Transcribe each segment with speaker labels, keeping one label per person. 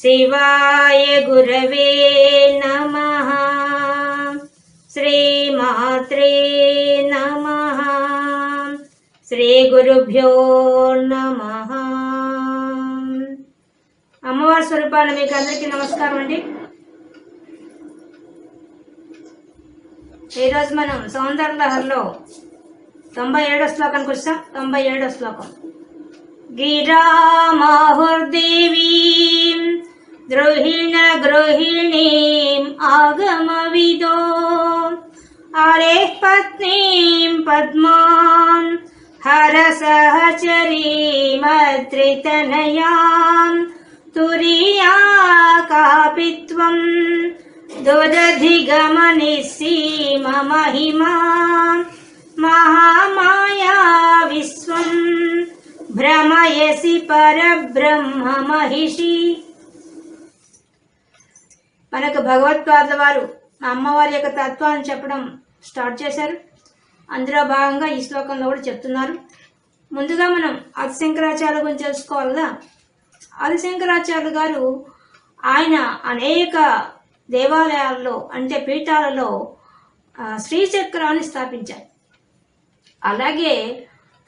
Speaker 1: శివాయ గురవే నమ శ్రీమాత్రే నమ శ్రీ గురుభ్యో నమ అమ్మవారి స్వరూపాలు మీకు అందరికీ నమస్కారం అండి ఈరోజు మనం సౌందర్యలహర్లో తొంభై ఏడో శ్లోకానికి వచ్చాం తొంభై ఏడో శ్లోకం गिरामाहुर्देवीं द्रोहिण गृहिणीम् आगमविदो। अरेः पत्नीम् पद्मां हरसहचरीमद्रितनया तुरीया कापि त्वम् द्वदधिगमनि सीममहिमा महामाया विश्वम् भ्रमयसि परब्रह्म महिषी। మనకు భగవత్పాదుల వారు అమ్మవారి యొక్క తత్వాన్ని చెప్పడం స్టార్ట్ చేశారు. అందులో భాగంగా ఈ శ్లోకంలో కూడా చెప్తున్నారు. ముందుగా మనం ఆదిశంకరాచార్య గురించి తెలుసుకోవాలా ఆదిశంకరాచార్యులు గారు ఆయన అనేక దేవాలయాల్లో అంటే పీఠాలలో శ్రీచక్రాన్ని స్థాపించారు. అలాగే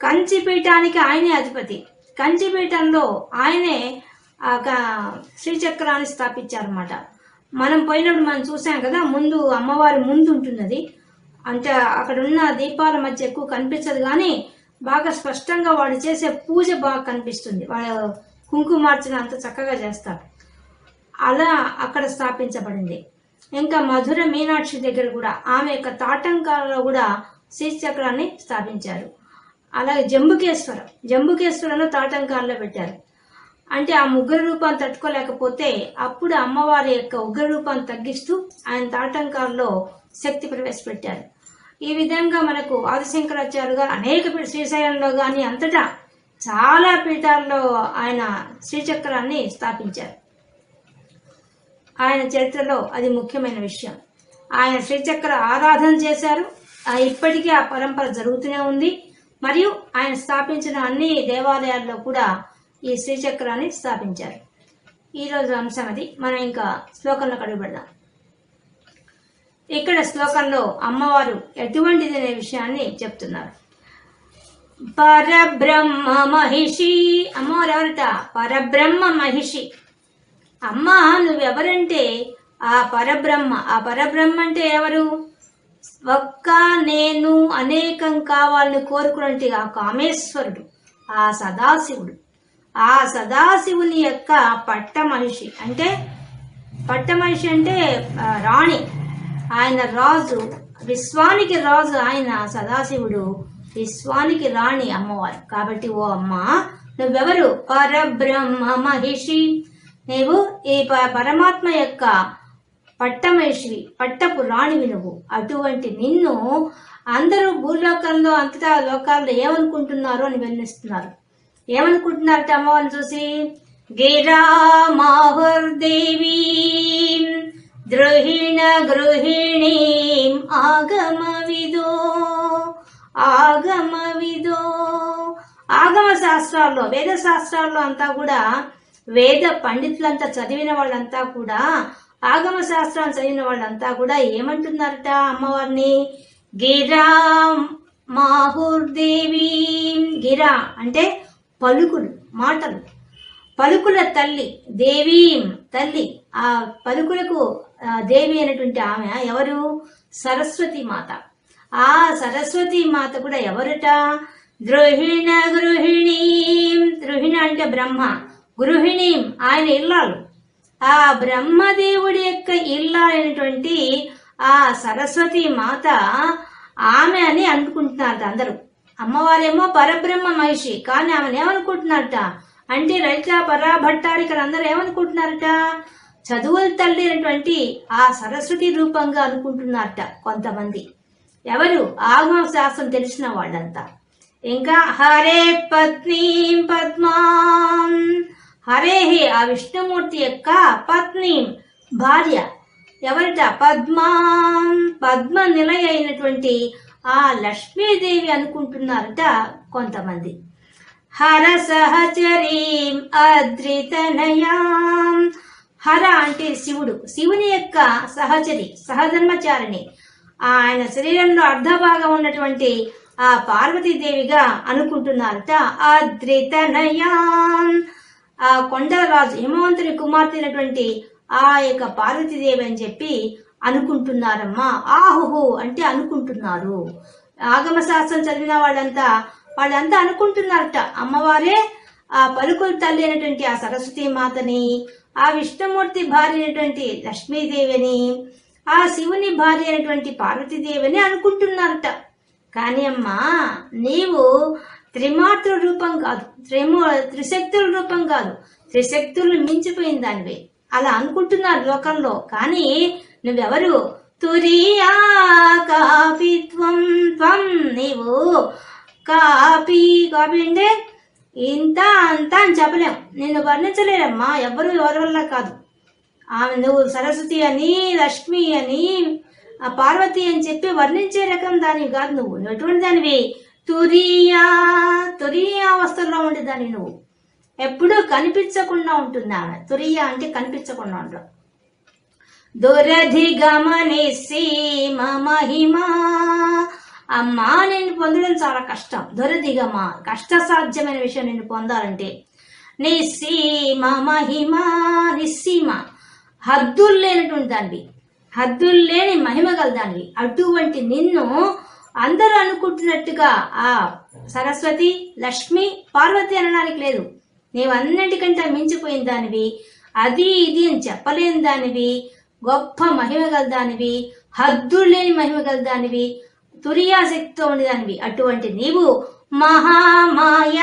Speaker 1: కంచి పీఠానికి ఆయనే అధిపతి. కంచి పీఠంలో ఆయనే శ్రీచక్రాన్ని స్థాపించారన్నమాట. మనం పోయినప్పుడు మనం చూసాం కదా ముందు అమ్మవారి ముందు ఉంటున్నది. అంటే అక్కడ ఉన్న దీపాల మధ్య ఎక్కువ కనిపించదు కానీ బాగా స్పష్టంగా వాడు చేసే పూజ బాగా కనిపిస్తుంది. వాడు కుంకుమార్చన అంత చక్కగా చేస్తారు. అలా అక్కడ స్థాపించబడింది. ఇంకా మధుర మీనాక్షి దగ్గర కూడా ఆమె యొక్క తాటంకాలలో కూడా శ్రీచక్రాన్ని స్థాపించారు. అలాగే జంబుకేశ్వరం జంబుకేశ్వరంలో తాటంకాల్లో పెట్టారు. అంటే ఆ ముగ్గురు రూపాన్ని తట్టుకోలేకపోతే అప్పుడు అమ్మవారి యొక్క ఉగ్ర రూపాన్ని తగ్గిస్తూ ఆయన తాటంకాల్లో శక్తి ప్రవేశపెట్టారు. ఈ విధంగా మనకు ఆదిశంకరాచార్య గారు అనేక శ్రీశైలంలో కానీ అంతటా చాలా పీఠాల్లో ఆయన శ్రీచక్రాన్ని స్థాపించారు. ఆయన చరిత్రలో అది ముఖ్యమైన విషయం. ఆయన శ్రీచక్ర ఆరాధన చేశారు. ఇప్పటికీ ఆ పరంపర జరుగుతూనే ఉంది. మరియు ఆయన స్థాపించిన అన్ని దేవాలయాల్లో కూడా ఈ శ్రీచక్రాన్ని స్థాపించారు. ఈరోజు అంశం అది మనం ఇంకా శ్లోకంలో కడుగుపెడదాం ఇక్కడ శ్లోకంలో అమ్మవారు ఎటువంటిది అనే విషయాన్ని చెప్తున్నారు. పరబ్రహ్మ మహిషి. అమ్మవారు ఎవరిట? పరబ్రహ్మ మహిషి. అమ్మ నువ్వెవరంటే? ఆ పరబ్రహ్మ. ఆ పరబ్రహ్మ అంటే ఎవరు? ఒక్క నేను అనేకం కావాలని కోరుకున్నట్టు ఆ కామేశ్వరుడు ఆ సదాశివుడు. ఆ సదాశివుని యొక్క పట్ట మనిషి. అంటే పట్ట మనిషి అంటే రాణి. ఆయన రాజు విశ్వానికి రాజు ఆయన సదాశివుడు విశ్వానికి రాణి అమ్మవారు. కాబట్టి ఓ అమ్మ నువ్వెవరు? పరబ్రహ్మ మహిషి. నీవు ఈ ప- పరమాత్మ యొక్క పట్టమహిషివి పట్టపు రాణివి నువ్వు. అటువంటి నిన్ను అందరూ భూలోకంలో అంతటా లోకాల్లో ఏమనుకుంటున్నారో అని వివరిస్తున్నారు ఏమనుకుంటున్నారట అమ్మవారిని చూసి? గిరా మాహుర్దేవీ ద్రోహిణ గృహిణీ ఆగమ విదో ఆగమ విదో ఆగమ శాస్త్రాల్లో వేద శాస్త్రాల్లో అంతా కూడా వేద పండితులంతా చదివిన వాళ్ళంతా కూడా ఆగమ శాస్త్రాన్ని చదివిన వాళ్ళంతా కూడా ఏమంటున్నారట అమ్మవారిని? గిరా మాహుర్దేవి గిరా అంటే పలుకులు మాటలు. పలుకుల తల్లి దేవీం తల్లి. ఆ పలుకులకు దేవి అయినటువంటి ఆమె ఎవరు? సరస్వతి మాత. ఆ సరస్వతి మాత కూడా ఎవరట? ద్రోహిణ గృహిణీ ద్రోహిణ అంటే బ్రహ్మ గృహిణీం ఆయన ఇల్లాలు. ఆ బ్రహ్మదేవుడి యొక్క ఇల్లాలైనటువంటి ఆ సరస్వతి మాత ఆమె అని అనుకుంటున్నారు అందరూ. అమ్మవారేమో పరబ్రహ్మ మహిషి కానీ ఆమెను ఏమనుకుంటున్నారట? అంటే రైట్ల పరాభట్టారికలు అందరూ ఏమనుకుంటున్నారట? చదువుల తల్లి అయినటువంటి ఆ సరస్వతి రూపంగా అనుకుంటున్నారట కొంతమంది. ఎవరు? ఆగమ శాస్త్రం తెలిసిన వాళ్ళంతా. ఇంకా హరే పత్ని పద్మాం. హరే ఆ విష్ణుమూర్తి యొక్క పత్ని భార్య. ఎవరిట? పద్మాం. పద్మ నిలయ అయినటువంటి ఆ లక్ష్మీదేవి అనుకుంటున్నారట కొంతమంది. హర సహచరీం అద్రితనయాం. హర అంటే శివుడు. శివుని యొక్క సహచరి సహధర్మచారిణి. ఆయన శరీరంలో అర్ధభాగం ఉన్నటువంటి ఆ పార్వతీదేవిగా అనుకుంటున్నారట అద్రితనయాం. ఆ కొండరాజు హిమవంతుని కుమార్తె అయినటువంటి ఆ యొక్క పార్వతీదేవి అని చెప్పి అనుకుంటున్నారమ్మా. ఆహుహు అంటే అనుకుంటున్నారు. ఆగమ శాస్త్రం చదివిన వాళ్ళంతా వాళ్ళంతా అనుకుంటున్నారట. అమ్మవారే ఆ పలుకులు తల్లి అయినటువంటి ఆ సరస్వతి మాతని ఆ విష్ణుమూర్తి భార్య అయినటువంటి లక్ష్మీదేవిని ఆ శివుని భార్య అయినటువంటి పార్వతీదేవిని అనుకుంటున్నారట. కానీ అమ్మా నీవు త్రిమాతృ రూపం కాదు. త్రిమూ త్రిశక్తుల రూపం కాదు. త్రిశక్తులు మించిపోయిన దానివి. అలా అనుకుంటున్నారు లోకంలో. కానీ నువ్వెవరు? తురియా కాపిత్వం త్వం నీవు. కాపీ కాపీ అంటే ఇంత అంత అని చెప్పలేం. నిన్ను వర్ణించలేరమ్మా. ఎవరు ఎవరి వల్ల కాదు. ఆమె నువ్వు సరస్వతి అని లక్ష్మి అని ఆ పార్వతి అని చెప్పి వర్ణించే రకం దానివి కాదు నువ్వు. నువ్వు ఎటువంటి దానివి? తురియా తురియా అవస్థలో ఉండేదాన్ని నువ్వు. ఎప్పుడూ కనిపించకుండా ఉంటుంది ఆమె తురియా అంటే కనిపించకుండా ఉండడం. దురధిగమని సీమ మహిమా. అమ్మా నేను పొందడం చాలా కష్టం. దురధిగమ కష్టసాధ్యమైన విషయం నేను పొందాలంటే. నిస్సీమ మహిమ నిస్సీమ హద్దులు లేనటువంటి దానివి. హద్దులు లేని మహిమ గల దానివి. అటువంటి నిన్ను అందరూ అనుకుంటున్నట్టుగా ఆ సరస్వతి లక్ష్మి పార్వతి అనడానికి లేదు. నీవన్నిటికంటే మించిపోయిన దానివి అది ఇది అని చెప్పలేని దానివి గొప్ప మహిమ గల దానివి హద్దులు లేని మహిమ గల దానివి తురియాశక్తితో ఉండేదానివి అటువంటి నీవు మహామాయ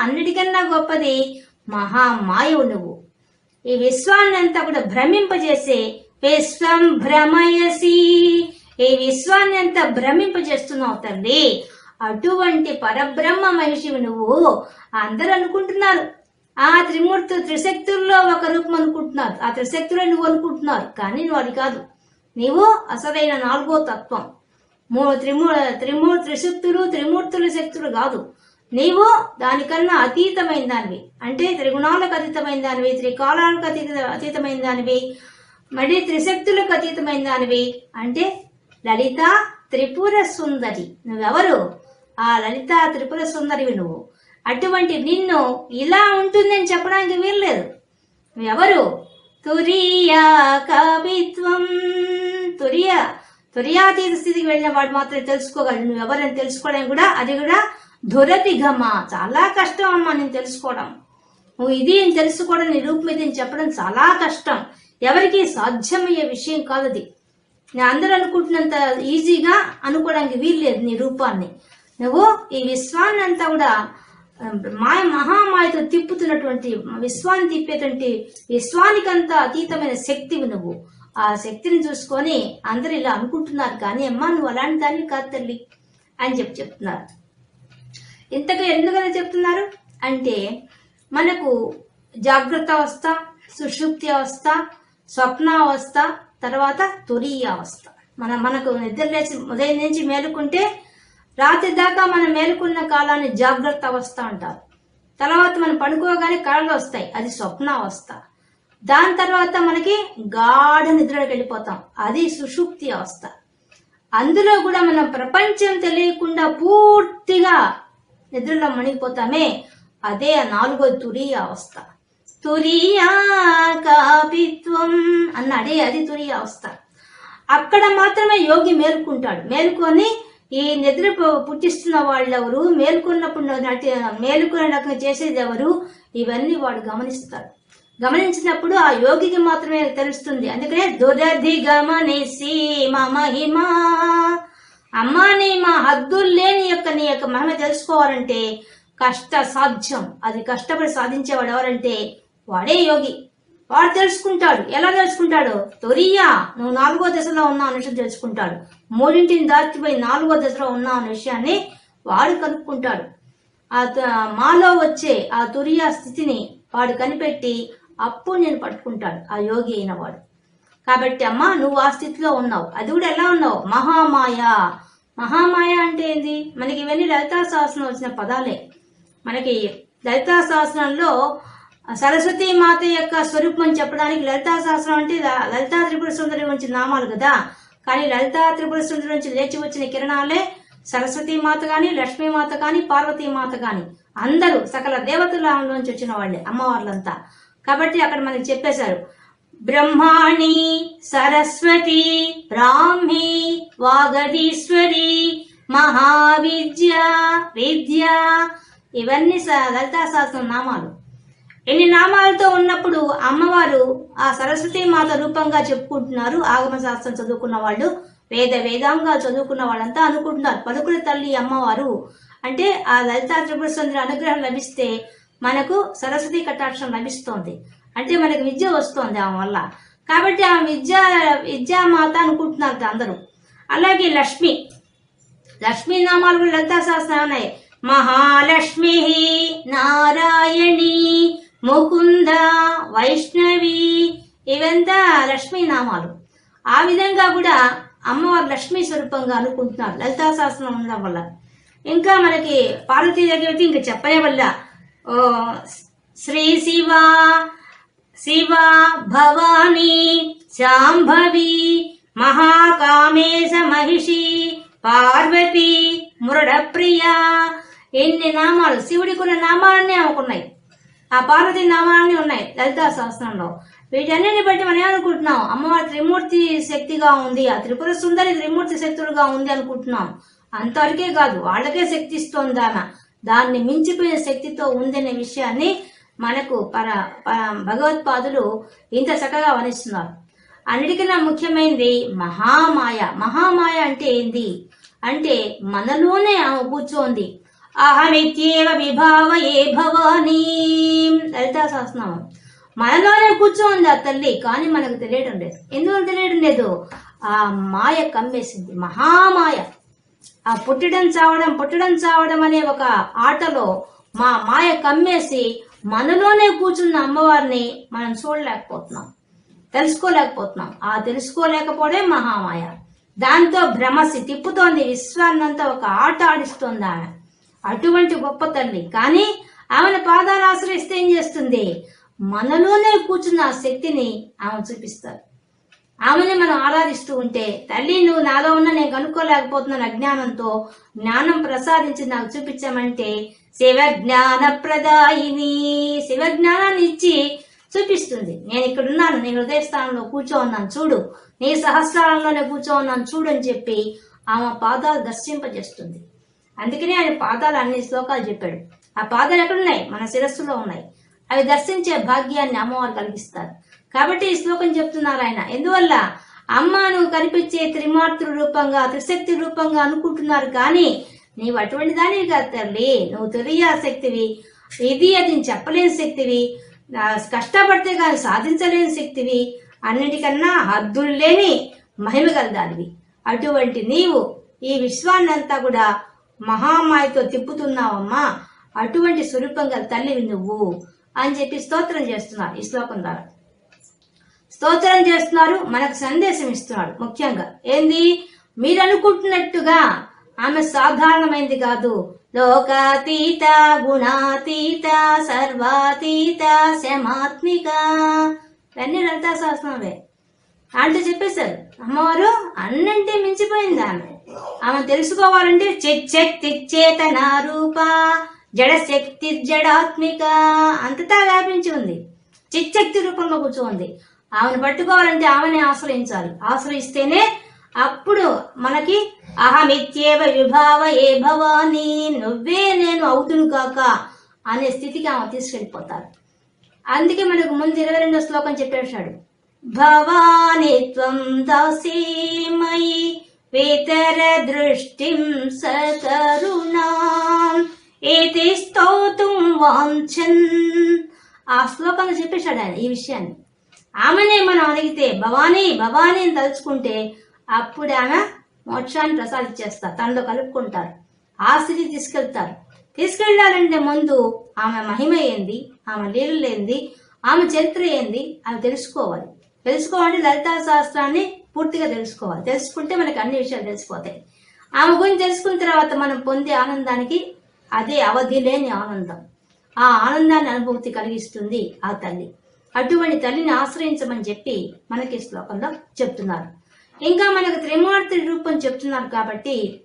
Speaker 1: అన్నిటికన్నా గొప్పది మహామాయవు నువ్వు. ఈ విశ్వాన్ని అంతా కూడా భ్రమింపజేసే విశ్వం భ్రమయసి ఈ విశ్వాన్ని అంతా భ్రమింపజేస్తున్నావు తల్లి. అటువంటి పరబ్రహ్మ మహిషివి నువ్వు. అందరూ అనుకుంటున్నారు. ఆ త్రిమూర్తి త్రిశక్తుల్లో ఒక రూపం అనుకుంటున్నారు. ఆ త్రిశక్తులే నువ్వు అనుకుంటున్నారు. కానీ నువ్వు అది కాదు. నీవు అసలైన నాలుగో తత్వం. మూడు త్రిమూ త్రిమూ త్రిశక్తులు త్రిమూర్తుల శక్తులు కాదు. నీవు దానికన్నా అతీతమైన దానివి. అంటే త్రిగుణాలకు అతీతమైన దానివి త్రికాలాలకు అతీత అతీతమైన దానివి మళ్ళీ త్రిశక్తులకు అతీతమైన దానివి. అంటే లలిత త్రిపుర సుందరి. నువ్వెవరు? ఆ లలిత త్రిపుర సుందరివి నువ్వు. అటువంటి నిన్ను ఇలా ఉంటుందని చెప్పడానికి వీల్లేదు. ఎవరు? తురియా కవిత్వం. తురియా తురియాతీత స్థితికి వెళ్ళిన వాడు మాత్రం తెలుసుకోగలడు. నువ్వు ఎవరని తెలుసుకోవడం కూడా అది కూడా దురతిగమ చాలా కష్టం అమ్మా నేను తెలుసుకోవడం. నువ్వు ఇది అని తెలుసుకోవడం నీ రూపం ఇది అని చెప్పడం చాలా కష్టం. ఎవరికి సాధ్యమయ్యే విషయం కాదు అది. నేను అందరూ అనుకుంటున్నంత ఈజీగా అనుకోవడానికి వీల్లేదు నీ రూపాన్ని. నువ్వు ఈ విశ్వాన్ని అంతా కూడా మాయ మహామాయతో తిప్పుతున్నటువంటి విశ్వాన్ని తిప్పేటువంటి విశ్వానికంతా అతీతమైన శక్తివి నువ్వు. ఆ శక్తిని చూసుకొని అందరు ఇలా అనుకుంటున్నారు కానీ అమ్మా నువ్వు అలాంటి దాన్ని కాదు తల్లి అని చెప్పి చెప్తున్నారు. ఇంతగా ఎందుకని చెప్తున్నారు? అంటే మనకు జాగ్రత్త అవస్థ సుషుప్తి అవస్థ స్వప్నావస్థ తర్వాత తురీయ అవస్థ. మన మనకు నిద్ర లేచి ఉదయం నుంచి మేలుకుంటే రాత్రి దాకా మనం మేలుకున్న కాలాన్ని జాగ్రత్త అవస్థ అంటారు. తర్వాత మనం పడుకోగానే కళలు వస్తాయి. అది స్వప్న అవస్థ. దాని తర్వాత మనకి గాఢ నిద్రలోకి వెళ్ళిపోతాం. అది సుషుప్తి అవస్థ. అందులో కూడా మనం ప్రపంచం తెలియకుండా పూర్తిగా నిద్రలో మునిగిపోతామే. అదే నాలుగో తురియ అవస్థ. తురియా కాపిత్వం అన్నాడే అది తురియ అవస్థ. అక్కడ మాత్రమే యోగి మేలుకుంటాడు. మేలుకొని ఈ నిద్ర పు- పుట్టిస్తున్న వాళ్ళెవరు? మేల్కొన్నప్పుడు నటి మేలుకునే చేసేది ఎవరు ఇవన్నీ వాడు గమనిస్తాడు. గమనించినప్పుడు ఆ యోగికి మాత్రమే తెలుస్తుంది. అందుకనే దురధి గమనిసి మహిమా. మహిమ అమ్మా నీ మా హద్దులు లేని యొక్క నీ యొక్క మహిమ తెలుసుకోవాలంటే కష్ట సాధ్యం. అది కష్టపడి సాధించేవాడు ఎవరంటే వాడే యోగి. వాడు తెలుసుకుంటాడు. ఎలా తెలుసుకుంటాడు? తొరియా నువ్వు నాలుగో దశలో ఉన్నావు అనే విషయం తెలుసుకుంటాడు. మూడింటిని దాటిపోయి నాలుగో దశలో ఉన్నా అనే విషయాన్ని వాడు కనుక్కుంటాడు. ఆ మాలో వచ్చే ఆ తురియా స్థితిని వాడు కనిపెట్టి అప్పుడు నేను పట్టుకుంటాడు ఆ యోగి అయిన వాడు. కాబట్టి అమ్మ నువ్వు ఆ స్థితిలో ఉన్నావు. అది కూడా ఎలా ఉన్నావు? మహామాయ. మహామాయ అంటే ఏంది? మనకి ఇవన్నీ లలితా సహస్రం వచ్చిన పదాలే. మనకి లలితా సహస్రంలో సరస్వతి మాత యొక్క స్వరూపం చెప్పడానికి లలితా శాస్త్రం అంటే లలితా త్రిపుర సుందరి నుంచి నామాలు కదా. కానీ లలితా త్రిపుర సుందరి నుంచి లేచి వచ్చిన కిరణాలే సరస్వతి మాత కానీ లక్ష్మీ మాత కానీ పార్వతీ మాత కానీ అందరూ సకల దేవతల నుంచి వచ్చిన వాళ్ళే అమ్మవార్లంతా. కాబట్టి అక్కడ మనకి చెప్పేశారు బ్రహ్మాణి సరస్వతి బ్రాహ్మి వాగదీశ్వరి మహావిద్య విద్య ఇవన్నీ స- లలితా శాస్త్రం నామాలు. ఎన్ని నామాలతో ఉన్నప్పుడు అమ్మవారు ఆ సరస్వతి మాత రూపంగా చెప్పుకుంటున్నారు. ఆగమ శాస్త్రం చదువుకున్న వాళ్ళు వేద వేదాంగా చదువుకున్న వాళ్ళంతా అనుకుంటున్నారు. పలుకుల తల్లి అమ్మవారు. అంటే ఆ లలితా త్రిపుర సుందరి అనుగ్రహం లభిస్తే మనకు సరస్వతి కటాక్షం లభిస్తోంది. అంటే మనకు విద్య వస్తోంది ఆమె వల్ల. కాబట్టి ఆ విద్య విద్యామాత అనుకుంటున్నారు అందరూ. అలాగే లక్ష్మి. లక్ష్మీ నామాలు కూడా లలితా శాస్త్రం ఉన్నాయి. మహాలక్ష్మి నారాయణి ముకుంద వైష్ణవి ఇవంతా లక్ష్మీ నామాలు. ఆ విధంగా కూడా అమ్మవారు లక్ష్మీ స్వరూపంగా అనుకుంటున్నారు. లలితా శాస్త్రం ఉండడం వల్ల. ఇంకా మనకి పార్వతీ దగ్గర ఇంకా చెప్పలే వల్ల ఓ, శ్రీ శివ శివ భవానీ శాంభవి మహాకామేశ మహిషి పార్వతి మురడప్రియ ఎన్ని నామాలు. శివుడికి ఉన్న నామాలన్నీ ఆమెకున్నాయి ఆ పార్వతి నామాలని ఉన్నాయి. లలితా శాస్త్రంలో వీటన్నిటిని బట్టి మనం ఏమనుకుంటున్నాం? అమ్మవారి త్రిమూర్తి శక్తిగా ఉంది. ఆ త్రిపుర సుందరి త్రిమూర్తి శక్తులుగా ఉంది అనుకుంటున్నాం. అంతవరకే కాదు వాళ్ళకే శక్తి ఇస్తోంది ఆమె. దాన్ని మించిపోయే శక్తితో ఉందనే విషయాన్ని మనకు పర ప- భగవత్పాదులు ఇంత చక్కగా వర్ణిస్తున్నారు. అన్నిటికన్నా ముఖ్యమైనది మహామాయ. మహామాయ అంటే ఏంది? అంటే మనలోనే ఆమె కూర్చోంది. అహమిత్యేవ విభావ ఏ భవానీ. లలితా సహస్రనామం. మనలోనే కూర్చోంది ఆ తల్లి కానీ మనకు తెలియడం లేదు. ఎందువల్ల తెలియడం లేదు? ఆ మాయ కమ్మేసింది మహామాయ. ఆ పుట్టడం చావడం పుట్టడం చావడం అనే ఒక ఆటలో మా మాయ కమ్మేసి మనలోనే కూర్చున్న అమ్మవారిని మనం చూడలేకపోతున్నాం తెలుసుకోలేకపోతున్నాం. ఆ తెలుసుకోలేకపోవడే మహామాయ. దాంతో భ్రమసి తిప్పుతోంది విశ్వాన్నంతా ఒక ఆట ఆడిస్తోంది ఆమె. అటువంటి గొప్ప తల్లి కానీ ఆమెను పాదాలు ఆశ్రయిస్తే ఏం చేస్తుంది? మనలోనే కూర్చున్న శక్తిని ఆమె చూపిస్తారు ఆమెని మనం ఆరాధిస్తూ ఉంటే తల్లి నువ్వు నాలో ఉన్న నేను కనుక్కోలేకపోతున్నాను అజ్ఞానంతో జ్ఞానం ప్రసాదించి నాకు చూపించామంటే శివ జ్ఞాన ప్రదాయిని శివ జ్ఞానాన్ని ఇచ్చి చూపిస్తుంది. నేను ఇక్కడ ఉన్నాను నీ హృదయ స్థానంలో కూర్చో ఉన్నాను చూడు. నీ సహస్రాలంలోనే కూర్చో ఉన్నాను చూడు అని చెప్పి ఆమె పాదాలు దర్శింపజేస్తుంది. అందుకనే ఆయన పాదాలు అన్ని శ్లోకాలు చెప్పాడు. ఆ పాదాలు ఎక్కడున్నాయి? మన శిరస్సులో ఉన్నాయి. అవి దర్శించే భాగ్యాన్ని అమ్మవారు కలిగిస్తారు. కాబట్టి ఈ శ్లోకం చెప్తున్నారు ఆయన. ఎందువల్ల? అమ్మ నువ్వు కనిపించే త్రిమార్తుల రూపంగా త్రిశక్తి రూపంగా అనుకుంటున్నారు కానీ నీవు అటువంటి దానివి కాదు తల్లి. నువ్వు తొలియా శక్తివి. ఇది అది చెప్పలేని శక్తివి. కష్టపడితే కానీ సాధించలేని శక్తివి. అన్నిటికన్నా హద్దులు లేని మహిమ గలదానివి అటువంటి నీవు ఈ విశ్వాన్ని అంతా కూడా మహామాయతో తిప్పుతున్నావమ్మా. అటువంటి స్వరూపంగా తల్లివి నువ్వు అని చెప్పి స్తోత్రం చేస్తున్నారు ఈ శ్లోకం ద్వారా. స్తోత్రం చేస్తున్నారు మనకు సందేశం ఇస్తున్నాడు ముఖ్యంగా. ఏంది? మీరు అనుకుంటున్నట్టుగా ఆమె సాధారణమైంది కాదు. లోకాతీత గుణాతీత సర్వాతీత శమాత్మిక ఇవన్నీ లలితా శాస్త్రమే అంటే చెప్పేశారు. అమ్మవారు అన్నంటే మించిపోయింది ఆమె. ఆమె తెలుసుకోవాలంటే చిచ్చక్తి చేతన రూప? జడశక్తి జడాత్మిక. అంతటా వ్యాపించి ఉంది. చిచ్చక్తి రూపంలో కూర్చోంది. ఆమెను పట్టుకోవాలంటే ఆమెనే ఆశ్రయించాలి. ఆశ్రయిస్తేనే అప్పుడు మనకి అహమిత్యేవ విభావ ఏ భవాని నువ్వే నేను అవుతును కాక అనే స్థితికి ఆమె తీసుకెళ్ళిపోతారు. అందుకే మనకు ముందు ఇరవై రెండో శ్లోకం చెప్పేశాడు. భవాని త్వం దాసీమయి వేతర దృష్టిం సకరుణాం ఏతి స్తోతుం వాంఛన్. ఆ శ్లోకంలో చెప్పేశాడు ఆయన ఈ విషయాన్ని. ఆమెనే మనం అడిగితే భవానీ భవానీ అని తలుచుకుంటే అప్పుడు ఆమె మోక్షాన్ని ప్రసాదించేస్తారు తనలో కలుపుకుంటారు ఆ స్థితి తీసుకెళ్తారు. తీసుకెళ్ళాలంటే ముందు ఆమె మహిమ ఏంది ఆమె లీలలేంది ఏంది ఆమె చరిత్ర ఏంది ఆమె తెలుసుకోవాలి. తెలుసుకోవాలంటే లలితా శాస్త్రాన్ని పూర్తిగా తెలుసుకోవాలి. తెలుసుకుంటే మనకి అన్ని విషయాలు తెలిసిపోతాయి. ఆమె గురించి తెలుసుకున్న తర్వాత మనం పొందే ఆనందానికి అదే అవధి లేని ఆనందం. ఆ ఆనందాన్ని అనుభూతి కలిగిస్తుంది ఆ తల్లి. అటువంటి తల్లిని ఆశ్రయించమని చెప్పి మనకి శ్లోకంలో చెప్తున్నారు. ఇంకా మనకు త్రిమూర్తి రూపం చెప్తున్నారు కాబట్టి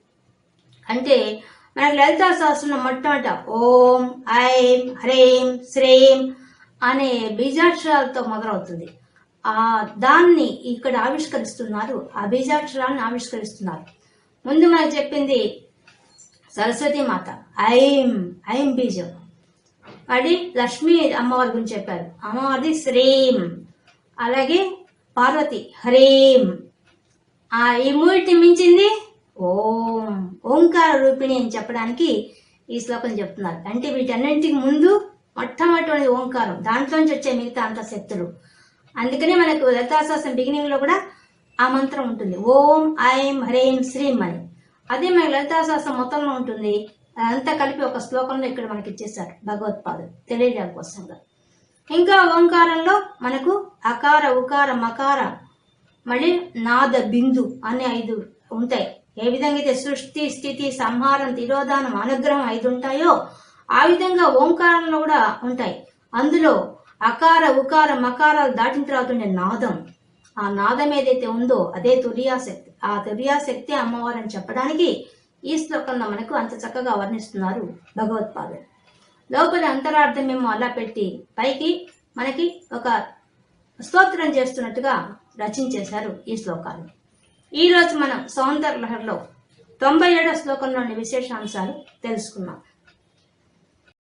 Speaker 1: అంటే మనకు లలితా సహస్రం మొట్టమొదట ఓం ఐం హ్రీం శ్రీం అనే బీజాక్షరాలతో మొదలవుతుంది. ఆ దాన్ని ఇక్కడ ఆవిష్కరిస్తున్నారు ఆ ఆవిష్కరిస్తున్నారు. ముందు మనకు చెప్పింది సరస్వతి మాత. ఐం ఐం బీజం. అది లక్ష్మీ అమ్మవారి గురించి చెప్పారు. అమ్మవారిది శ్రీం. అలాగే పార్వతి హ్రీం. ఆ ఈ మూడిటి మించింది ఓం. ఓంకార రూపిణి అని చెప్పడానికి ఈ శ్లోకం చెప్తున్నారు. అంటే వీటన్నింటికి ముందు మొట్టమొదటి ఓంకారం. దాంట్లోంచి వచ్చే మిగతా అంత శక్తులు. అందుకనే మనకు లలితాశ్వాసం బిగినింగ్లో కూడా ఆ మంత్రం ఉంటుంది. ఓం ఐం హ్రీం శ్రీం అని. అదే మన లలితాశ్వాసం మొత్తంలో ఉంటుంది. అదంతా కలిపి ఒక శ్లోకంలో ఇక్కడ మనకి ఇచ్చేసారు భగవత్పాదులు తెలియజేయడం కోసంగా. ఇంకా ఓంకారంలో మనకు అకార ఉకార మకార మళ్ళీ నాద బిందు అనే ఐదు ఉంటాయి. ఏ విధంగా అయితే సృష్టి స్థితి సంహారం తిరోధానం అనుగ్రహం ఐదు ఉంటాయో ఆ విధంగా ఓంకారంలో కూడా ఉంటాయి. అందులో అకార ఉకార మకారాలు దాటిన తర్వాత ఉండే నాదం. ఆ నాదం ఏదైతే ఉందో అదే తుర్యాశక్తి ఆ తుర్యాశక్తి అమ్మవారు అని చెప్పడానికి ఈ శ్లోకంలో మనకు అంత చక్కగా వర్ణిస్తున్నారు భగవత్పాదులు. లోపల అంతరార్థం మేము అలా పెట్టి పైకి మనకి ఒక స్తోత్రం చేస్తున్నట్టుగా రచించేశారు ఈ శ్లోకాలు ఈరోజు మనం సౌందర్య లహర్లో తొంభై ఏడో శ్లోకంలోని విశేషాంశాలు తెలుసుకున్నాం